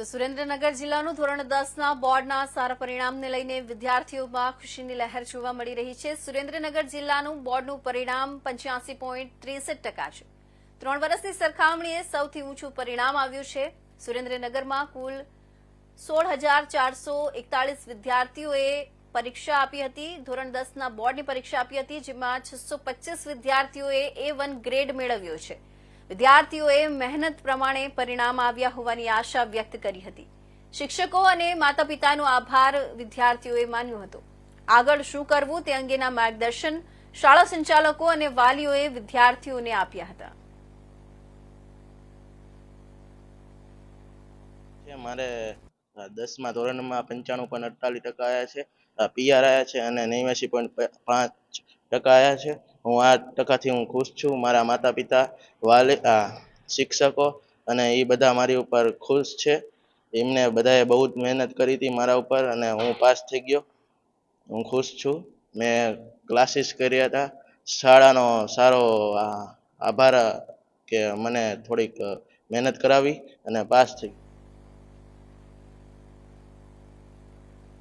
તો સુરેન્દ્રનગર જિલ્લાનું ધોરણ દસના બોર્ડના સારા પરિણામને લઈને વિદ્યાર્થીઓમાં ખુશીની લહેર જોવા મળી રહી છે. સુરેન્દ્રનગર જિલ્લાનું બોર્ડનું પરિણામ પંચ્યાસી પોઈન્ટ ત્રેસઠ ટકા છે. ત્રણ વર્ષની સરખામણીએ સૌથી ઊંચું પરિણામ આવ્યું છે. સુરેન્દ્રનગરમાં કુલ સોળ હજાર ચારસો એકતાળીસ વિદ્યાર્થીઓએ પરીક્ષા આપી હતી. ધોરણ દસના બોર્ડની પરીક્ષા આપી હતી, જેમાં છસો પચીસ વિદ્યાર્થીઓએ એ વન ગ્રેડ મેળવ્યો છે. વિદ્યાર્થીઓએ મહેનત પ્રમાણે પરિણામ આવ્યા હોવાની આશા વ્યક્ત કરી હતી. શિક્ષકો અને માતા પિતાનો આભાર વિદ્યાર્થીઓએ માન્યો હતો. આગળ શું કરવું તે અંગેના માર્ગદર્શન શાળા સંચાલકો અને વાલીઓએ વિદ્યાર્થીઓને આપ્યા હતા. મારે દસમા ધોરણમાં પંચાણું પોઈન્ટ અડતાલીસ ટકા આવ્યા છે પીઆર આવ્યા છે અને નેવ્યાસી પોઈન્ટ પાંચ ટકા આવ્યા છે. હું આ ટકાથી હું ખુશ છું. મારા માતા પિતા વાલે શિક્ષકો અને એ બધા મારી ઉપર ખુશ છે. એમને બધાએ બહુ જ મહેનત કરી હતી મારા ઉપર અને હું પાસ થઈ ગયો. હું ખુશ છું. મેં ક્લાસીસ કર્યા હતા. શાળાનો સારો આભાર કે મને થોડીક મહેનત કરાવી અને પાસ થઈ